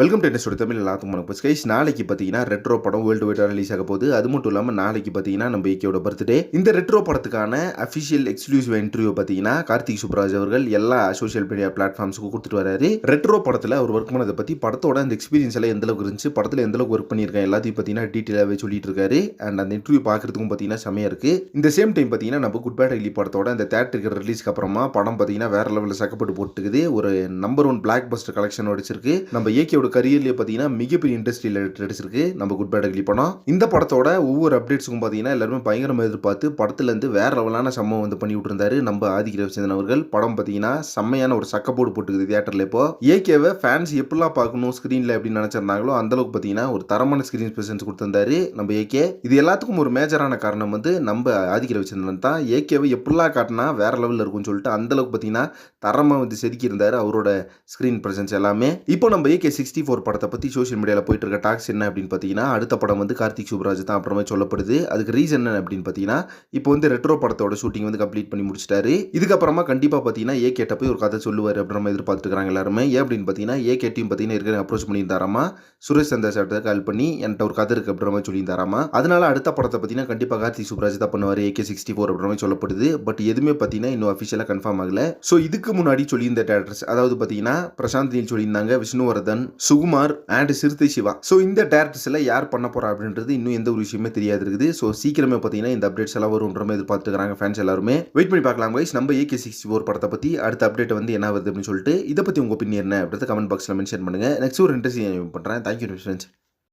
Welcome to சொல்லி தமிழ் எல்லாத்துக்கும் வணக்கம். ஸ்கைஸ் நாளைக்கு பார்த்தீங்கன்னா ரெட்ரோ படம் வேர்ல்டு வைடாக ரிலீஸ் ஆக போகுது. அது மட்டும் இல்லாமல் நாளைக்கு பார்த்தீங்கன்னா நம்ம ஏகேயோட பர்த்டே இந்த ரெட்ரோ படத்துக்கான அஃபிஷியல் எக்ஸ்க்ளூசிவ் இன்டர்வியூ பார்த்தீங்கன்னா கார்த்திக் சுப்ராஜ் அவர்கள் எல்லா சோஷியல் மீடியா பிளாட்ஃபார்ம்ஸுக்கும் கொடுத்துட்டு வராரு ரெட்ரோ படத்தில் அவர் ஒர்க் பண்ணதை பற்றி படத்தோட அந்த எக்ஸ்பீரியன்ஸ் எல்லாம் எந்த அளவுக்கு இருந்துச்சு படத்தில் எந்த அளவுக்கு ஒர்க் பண்ணியிருக்கேன் எல்லாத்தையும் பார்த்தீங்கன்னா டீட்டெயிலாகவே சொல்லிட்டு இருக்காரு. அண்ட் அந்த இன்டர்வியூ பார்க்குறதுக்கும் பார்த்தீங்கன்னா செமையாக இருக்குது இந்த சேம் டைம் பார்த்தீங்கன்னா நம்ம குட் பேட் ஹெலி படத்தோட அந்த தேட்டருக்கு ரிலீஸ்க்கு அப்புறமா படம் பார்த்தீங்கன்னா வேற லெவலில் சக்கப்பட்டு போட்டுக்குது. ஒரு number one black Bastar collection அடிச்சிருக்கு நம்ம ஏகேயோட கரியர்லேயே பார்த்தீங்கன்னா மிகப்பெரிய இண்டஸ்ட்ரியில் அடிச்சிருக்கு நம்ம குட் பேட் அக்லி படம். இந்த படத்தோட ஒவ்வொரு அப்டேட்ஸுக்கும் பார்த்தீங்கன்னா எல்லாருமே பயங்கரமாக எதிர்பார்த்து படத்துலேருந்து வேற லெவலான சம்பவம் வந்து பண்ணி விட்டுருந்தாரு நம்ம ஆதிக்க ரவிச்சந்திரன் அவர்கள். படம் பார்த்தீங்கன்னா செம்மையான ஒரு சக்கப்போடு போட்டுக்குது தியேட்டரில் இப்போ. ஏகேவை ஃபேன்ஸ் எப்படிலாம் பார்க்கணும் ஸ்க்ரீனில் எப்படி நினச்சிருந்தாங்களோ அந்த அளவுக்கு பார்த்தீங்கன்னா ஒரு தரமான ஸ்க்ரீன் பிரசன்ஸ் கொடுத்திருந்தாரு நம்ம ஏகே இது எல்லாத்துக்கும் ஒரு மேஜரான காரணம் வந்து நம்ம ஆதிக்க ரவிச்சந்திரன் தான். ஏகேவை எப்படிலாம் காட்டினா வேற லெவலில் இருக்கும்னு சொல்லிட்டு அந்த அளவுக்கு பார்த்தீங்கன்னா தரமாக வந்து செதுக்கி இருந்தார் அவரோட ஸ்க்ரீன் பிரசன்ஸ் எல்லாமே. இப்போ நம்ம ஏகே சிக்ஸ்டி ஃபோர் படத்தை பற்றி சோஷியல் மீடியாவில் போயிட்டு இருக்க டாக்ஸ் என்ன அப்படின்னு பார்த்தீங்கன்னா அடுத்த படம் வந்து கார்த்திக் சுப்ராஜ் தான் அப்புறமே சொல்லப்படுது. அதுக்கு ரீசன் என்ன அப்படின்னு பார்த்தீங்கன்னா இப்போ வந்து ரெட்ரோ படத்தோட ஷூட்டிங் வந்து கம்ப்ளீட் பண்ணி முடிச்சிட்டாரு. இதுக்கப்புறமா கண்டிப்பாக பார்த்தீங்கன்னா ஏ கேட்ட போய் ஒரு கதை சொல்லுவார் அப்படின்ற மாதிரி எதிர்பார்த்துருக்காங்க எல்லாருமே. ஏன் அப்படின்னு பார்த்தீங்கன்னா ஏ கேட்டியும் பார்த்தீங்கன்னா இருக்கிற அப்ரோச் பண்ணியிருந்தாராமா? சுரேஷ் சந்தா சார்ட்ட கால் பண்ணி என்கிட்ட ஒரு கதை இருக்குது அப்படின்ற மாதிரி சொல்லியிருந்தாராமா? அதனால அடுத்த படத்தை பார்த்தீங்கன்னா கண்டிப்பாக கார்த்திக் சுப்ராஜ் தான் பண்ணுவார் ஏகே சிக்ஸ்டி ஃபோர் அப்படின்ற மாதிரி சொல்லப்படுது. பட் எதுவுமே பார்த்தீங்கன்னா இன்னும் அஃபிஷியலாக கன்ஃபார்ம் ஆகல. ஸோ இதுக்கு முன்னாடி சொல்லியிருந்த டேரக்டர்ஸ் அதாவது பார்த்தீங்கன்னா பிரசாந்த் நீல் சொல்லியிருந்தாங்க விஷ்ணுவர்தன் சுகுமார் அண்ட் சிறுத்தை சிவா. ஸோ இந்த டேரக்டர்ஸில் யார் பண்ண போகிறா அப்படின்றது இன்னும் எந்த ஒரு விஷயமே தெரியாது இருக்குது ஸோ சீக்கிரமே பார்த்தீங்கன்னா இந்த அப்டேட்ஸ் எல்லாம் வரும்ன்ற மாதிரி எதிர்பார்த்துக்கிறாங்க ஃபேன்ஸ் எல்லாருமே. வெயிட் பண்ணி பார்க்கலாம் கைஸ் நம்ம ஏகே சிக்ஸ்டி ஃபோர் படத்தை பற்றி அடுத்த அப்டேட் வந்து என்ன வருது அப்படின்னு சொல்லிட்டு இதை பற்றி உங்கள் ஒப்பீனியன் என்ன அப்படின்றத கமெண்ட் பாக்ஸில் மென்ஷன் பண்ணுங்க. நெக்ஸ்ட் ஒரு இன்ட்ரெஸ்ட் பண்ணுறேன் தேங்க்யூ ஃப்ரெண்ட்ஸ்